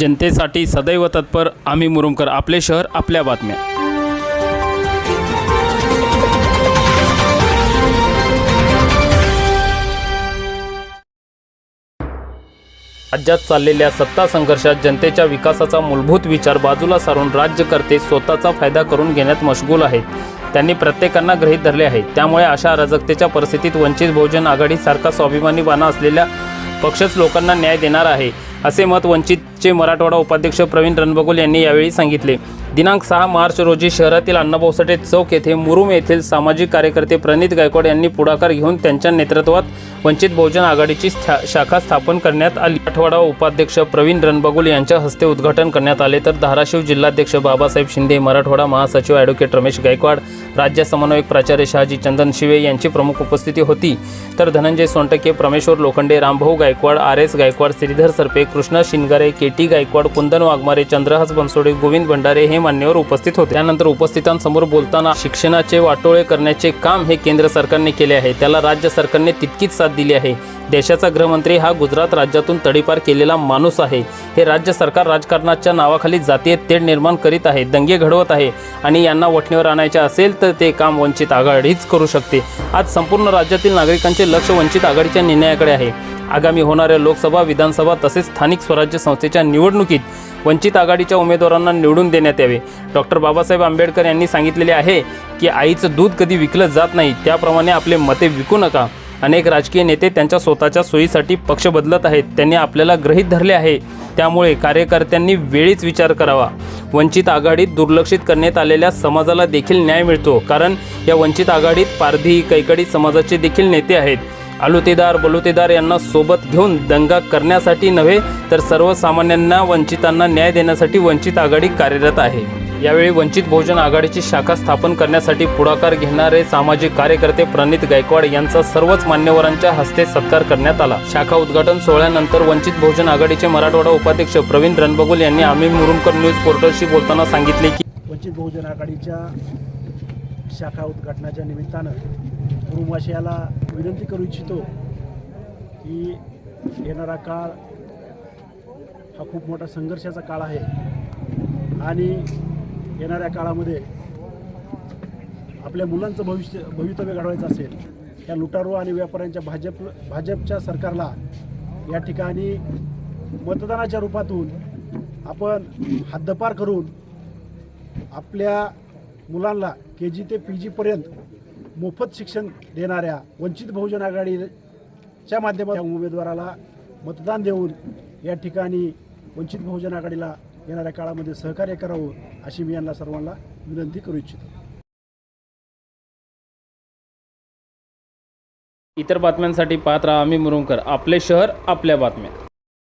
जनतेसाठी सदैव तत्पर आम्ही मुरुमकर आपले शहर आपल्या बातम्या. राज्यात चाललेल्या सत्ता संघर्षात जनतेच्या विकासाचा मूलभूत विचार बाजूला सारून राज्यकर्ते स्वतःचा फायदा करून घेण्यात मशगूल आहेत. त्यांनी प्रत्येकांना ग्रहीत धरले आहे. त्यामुळे अशा अराजकतेच्या परिस्थितीत वंचित बहुजन आघाडीसारखा स्वाभिमानी बाणा असलेल्या पक्षच लोकांना न्याय देणार आहे असे मत वंचितचे मराठवाडा उपाध्यक्ष प्रवीण रणबगोल यांनी यावेळी सांगितले. दिनांक सहा मार्च रोजी शहरातील अण्णाभाऊ साठे चौक येथे मुरुम येथील सामाजिक कार्यकर्ते प्रणित गायकवाड यांनी पुढाकार घेऊन त्यांच्या नेतृत्वात वंचित बहुजन आघाडीची स्था शाखा स्थापन करण्यात आली. आठवाडा उपाध्यक्ष प्रवीण रणबगुल यांच्या हस्ते उद्घाटन करण्यात आले. तर धाराशिव जिल्हाध्यक्ष बाबासाहेब शिंदे मराठवाडा महासचिव ॲडव्होकेट रमेश गायकवाड राज्य समन्वयक प्राचार्य शहाजी चंदन शिवे यांची प्रमुख उपस्थिती होती. तर Dhananjay Sontake Prameshwar Lokhande Rambhau Gaikwad R S Gaikwad Shridhar Sarpe Krishna Shingare K T Gaikwad Kundan Waghmare Chandrahas Bansode Govind Bhandare हे मान्यवर उपस्थित होते. त्यानंतर उपस्थितांसमोर बोलताना शिक्षणाचे वाटोळे करण्याचे काम हे केंद्र सरकारने केले आहे. त्याला राज्य सरकारने तितकीच साथ दिली आहे. देशाचा गृहमंत्री हा गुजरात राज्यातून तडीपार केलेला माणूस आहे. हे राज्य सरकार राजकारणाच्या नावाखाली जातीय तेढ निर्माण करीत आहे दंगे घडवत आहे आणि यांना वठणीवर आणायचे असेल तर ते काम वंचित आघाडीच करू शकते. आज संपूर्ण राज्यातील नागरिकांचे लक्ष वंचित आघाडीच्या निर्णयाकडे आहे. आगामी होणाऱ्या लोकसभा विधानसभा तसेच स्थानिक स्वराज्य संस्थेच्या निवडणुकीत वंचित आघाडीच्या उमेदवारांना निवडून देण्यात यावे. डॉक्टर बाबासाहेब आंबेडकर यांनी सांगितलेले आहे की आईचं दूध कधी विकलं जात नाही त्याप्रमाणे आपले मते विकू नका. अनेक राजकीय नेते त्यांच्या स्वतःच्या सोयीसाठी पक्ष बदलत आहेत त्यांनी आपल्याला गृहीत धरले आहे. त्यामुळे कार्यकर्त्यांनी वेळीच विचार करावा. वंचित आघाडीत दुर्लक्षित करण्यात आलेल्या समाजाला देखील न्याय मिळतो कारण या वंचित आघाडीत पारधी कैकडी समाजाचे देखील नेते आहेत. आलुतेदार बलुतेदार यांना सोबत घेऊन दंगा करण्यासाठी नव्हे तर सर्वसामान्यांना वंचितांना न्याय देण्यासाठी वंचित आघाडी कार्यरत आहे. यावेळी वंचित बहुजन आघाडीची शाखा स्थापन करण्यासाठी पुढाकार घेणारे सामाजिक कार्यकर्ते प्रणित गायकवाड यांचा सर्वच मान्यवरांच्या हस्ते सत्कार करण्यात आला. शाखा उद्घाटन सोहळ्यानंतर वंचित बहुजन आघाडीचे मराठवाडा उपाध्यक्ष प्रवीण रणबगुल यांनी आम्ही मुरुमकर न्यूज पोर्टलशी बोलताना सांगितले की वंचित बहुजन आघाडीच्या शाखा उद्घाटनाच्या निमित्तानं उरुमाशयाला विनंती करू इच्छितो की येणारा काळ हा खूप मोठा संघर्षाचा काळ आहे. आणि येणाऱ्या काळामध्ये आपल्या मुलांचं भविष्य भवितव्य घडवायचं असेल या लुटारू आणि व्यापाऱ्यांच्या भाजप भाजपच्या सरकारला या ठिकाणी मतदानाच्या रूपातून आपण हद्दपार करून आपल्या मुलांना के जी ते पी जीपर्यंत मोफत शिक्षण देणाऱ्या वंचित बहुजन आघाडीच्या माध्यमातून उमेदवाराला मतदान देऊन या ठिकाणी वंचित बहुजन आघाडीला येणाऱ्या काळामध्ये सहकार्य करावं अशी मी यांना सर्वांना विनंती करू इच्छितो. इतर बातम्यांसाठी पाहत राहा आम्ही मुरुंकर आपले शहर आपल्या बातम्या.